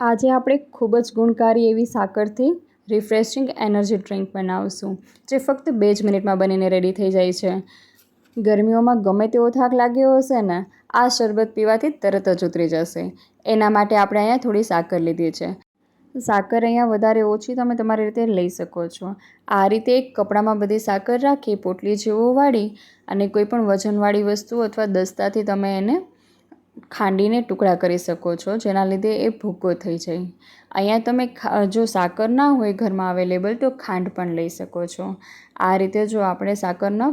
આજે આપણે ખૂબ જ ગુણકારી એવી સાકરથી રિફ્રેશિંગ એનર્જી ડ્રિંક બનાવશું, જે ફક્ત બે જ મિનિટમાં બનીને રેડી થઈ જાય છે. ગરમીઓમાં ગમે તેવો થાક લાગ્યો હશે ને, આ શરબત પીવાથી તરત જ ઉતરી જશે. એના માટે આપણે અહીંયા થોડી સાકર લીધી છે. સાકર અહીંયા વધારે ઓછી તમે તમારી રીતે લઈ શકો છો. આ રીતે એક કપડામાં બધી સાકર રાખી, પોટલી જેવો વાળી અને કોઈ પણ વજનવાળી વસ્તુ અથવા દસ્તાથી તમે એને ખાંડીને ટુકડા કરી શકો છો, જેના લીધે એ ભૂકો થઈ જાય. અહીંયા તમે જો સાકર ના હોય ઘરમાં અવેલેબલ, તો ખાંડ પણ લઈ શકો છો. આ રીતે જો આપણે સાકરના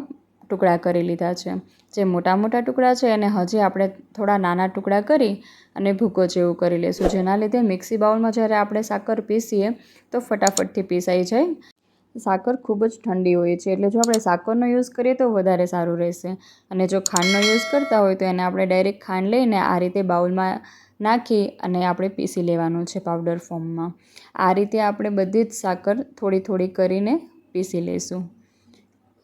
ટુકડા કરી લીધા છે. જે મોટા મોટા ટુકડા છે, એને હજી આપણે થોડા નાના ટુકડા કરી અને ભૂકો જેવું કરી લઈશું જેના લીધે મિક્સી બાઉલમાં જ્યારે આપણે સાકર પીસીએ, તો ફટાફટથી પીસાઈ જાય. સાકર ખૂબ જ ઠંડી હોય છે. એટલે જો આપણે સાકરનો યુઝ કરીએ તો વધારે સારું રહેશે. અને જો ખાંડનો યુઝ કરતા હોય તો એને આપણે ડાયરેક્ટ ખાંડ લઈને આ રીતે બાઉલમાં નાખી અને આપણે પીસી લેવાનું છે પાવડર ફોર્મમાં આ રીતે આપણે બધી જ સાકર થોડી થોડી કરીને પીસી લઈશું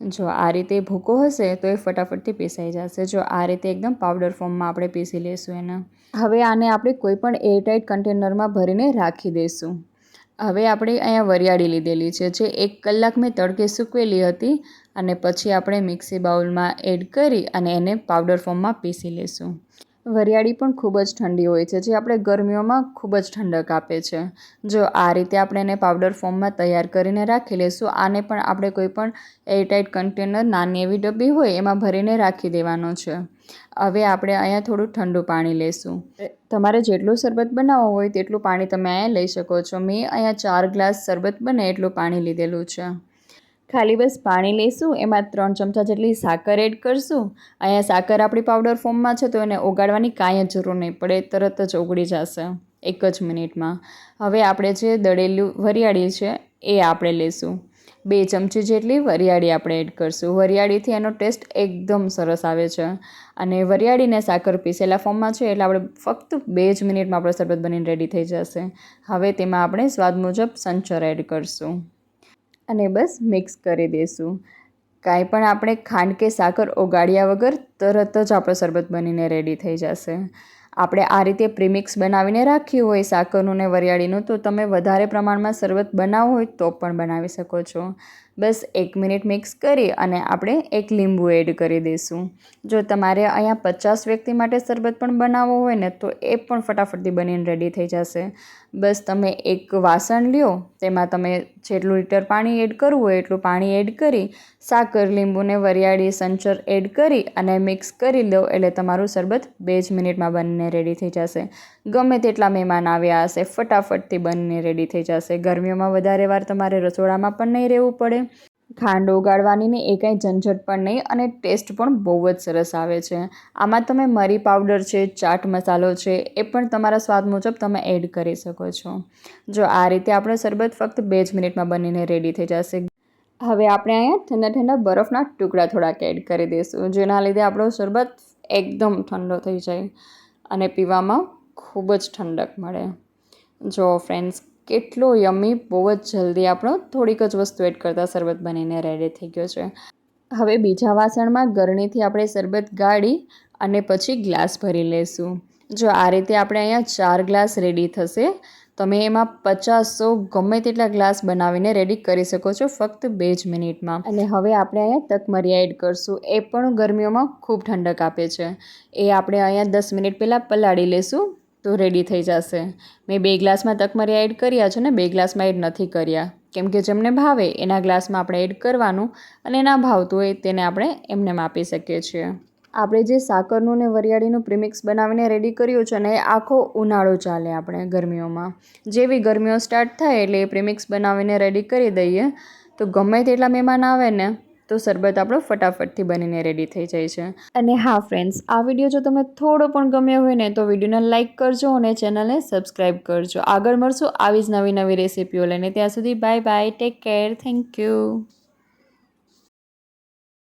જો આ રીતે ભૂકો હશે તો એ ફટાફટથી પીસાઈ જશે. જો આ રીતે એકદમ પાવડર ફોર્મમાં આપણે પીસી લઈશું એને. હવે આને આપણે કોઈ પણ એરટાઇટ કન્ટેનરમાં ભરીને રાખી દઈશું. હવે આપણે અહીંયા વરિયાળી લીધેલી છે જે એક કલાક મેં તડકે સૂકવેલી હતી અને પછી આપણે મિક્સી બાઉલમાં એડ કરી અને એને પાવડર ફોર્મમાં પીસી લઈશું. વરિયાળી પણ ખૂબ જ ઠંડી હોય છે, જે આપણે ગરમીઓમાં ખૂબ જ ઠંડક આપે છે. જો આ રીતે આપણે એને પાવડર ફોર્મમાં તૈયાર કરીને રાખી લઈશું આને પણ આપણે કોઈ પણ એરટાઇટ કન્ટેનર નાની એવી ડબ્બી હોય, એમાં ભરીને રાખી દેવાનો છે. હવે આપણે અહીંયા થોડું ઠંડુ પાણી લઈશું તમારે જેટલું શરબત બનાવવું હોય તેટલું પાણી તમે અહીંયા લઈ શકો છો. મેં અહીંયા ચાર ગ્લાસ શરબત બને એટલું પાણી લીધેલું છે. ખાલી બસ પાણી લઈશું, એમાં ત્રણ ચમચા જેટલી સાકર એડ કરશું. અહીંયા સાકર આપણી પાવડર ફોર્મમાં છે, તો એને ઓગાળવાની કાંઈ જ જરૂર નહીં પડે, તરત જ ઓગળી જશે, એક જ મિનિટમાં. હવે આપણે જે દળેલું વરિયાળી છે, એ આપણે લઈશું. બે ચમચી જેટલી વરિયાળી આપણે એડ કરશું. વરિયાળીથી એનો ટેસ્ટ એકદમ સરસ આવે છે. અને વરિયાળીને સાકર પીસેલા ફોર્મમાં છે, એટલે આપણે ફક્ત બે જ મિનિટમાં આપણો શરબત બનીને રેડી થઈ જશે. હવે તેમાં આપણે સ્વાદ મુજબ સંચર એડ કરશું. અને બસ મિક્સ કરી દઈશું. કાંઈ પણ આપણે ખાંડ કે સાકર ઓગાળ્યા વગર તરત જ આપણો શરબત બનીને રેડી થઈ જશે. આપણે આ રીતે પ્રીમિક્સ બનાવીને રાખ્યું હોય સાકરનું ને વરિયાળીનું, તો તમે વધારે પ્રમાણમાં શરબત બનાવો હોય તો પણ બનાવી શકો છો. બસ એક મિનિટ મિક્સ કરી અને આપણે એક લીંબુ એડ કરી દઈશું. જો તમારે અહીંયા પચાસ વ્યક્તિ માટે શરબત પણ બનાવવો હોય ને, તો એ પણ ફટાફટથી બનીને રેડી થઈ જશે. બસ તમે એક વાસણ લ્યો, તેમાં તમે જેટલું લીટર પાણી એડ કરવું હોય એટલું પાણી એડ કરી, સાકર, લીંબુને વરિયાળી, સંચર એડ કરી અને મિક્સ કરી લો એટલે તમારું શરબત બે જ મિનિટમાં બનીને રેડી થઈ જશે. ગમે તેટલા મહેમાન આવ્યા હશે, ફટાફટથી બનીને રેડી થઈ જશે. ગરમીઓમાં વધારે વાર તમારે રસોડામાં પણ નહીં રહેવું પડે. ખાંડ ઓગાળવાની ને એ કાંઈ ઝંઝટ પણ નહીં અને ટેસ્ટ પણ બહુ જ સરસ આવે છે. આમાં તમે મરી પાવડર છે, ચાટ મસાલો છે, એ પણ તમારા સ્વાદ મુજબ તમે એડ કરી શકો છો. જો આ રીતે આપણો શરબત ફક્ત બે જ મિનિટમાં બનીને રેડી થઈ જશે. હવે આપણે અહીંયા ઠંડા ઠંડા બરફના ટુકડા થોડાક એડ કરી દઈશું, જેના લીધે આપણો શરબત એકદમ ઠંડો થઈ જાય અને પીવામાં ખૂબ જ ઠંડક મળે. જો ફ્રેન્ડ્સ કેટલો યમી બહુ જ જલ્દી આપણો થોડીક જ વસ્તુ એડ કરતાં શરબત બનીને રેડી થઈ ગયો છે. હવે બીજા વાસણમાં ગરણીથી આપણે શરબત ગાળી અને પછી ગ્લાસ ભરી લઈશું જો આ રીતે આપણે અહીંયા ચાર ગ્લાસ રેડી થશે, તમે એમાં પચાસો ગમે તેટલા ગ્લાસ બનાવીને રેડી કરી શકો છો ફક્ત બે જ મિનિટમાં. અને હવે આપણે અહીંયા તકમરિયા એડ કરશું. એ પણ ગરમીઓમાં ખૂબ ઠંડક આપે છે. એ આપણે અહીંયા દસ મિનિટ પહેલાં પલાળી લઈશું તો રેડી થઈ જશે. મેં બે ગ્લાસમાં તકમરિયા એડ કર્યા છે ને, બે ગ્લાસમાં એડ નથી કર્યા. કેમ કે જેમને ભાવે, એના ગ્લાસમાં આપણે એડ કરવાનું અને ના ભાવતું હોય તેને આપણે એમને માપી શકીએ છીએ. આપણે જે સાકરનું ને વરિયાળીનું પ્રીમિક્સ બનાવીને રેડી કર્યું છે ને, એ આખો ઉનાળો ચાલે આપણે ગરમીઓમાં. જેવી ગરમીઓ સ્ટાર્ટ થાય એટલે એ પ્રીમિક્સ બનાવીને રેડી કરી દઈએ, તો ગમે તેટલા મહેમાન આવે ને તો શરબત આપણો ફટાફટથી બનીને રેડી થઈ જાય છે. અને હા ફ્રેન્ડ્સ આ વીડિયો જો તમને થોડો પણ ગમ્યો હોય ને, તો વિડીયોને લાઇક કરજો અને ચેનલને સબસ્ક્રાઈબ કરજો. આગળ મળશું આવી જ નવી નવી રેસીપીઓ લઈને. ત્યાં સુધી bye bye take care thank you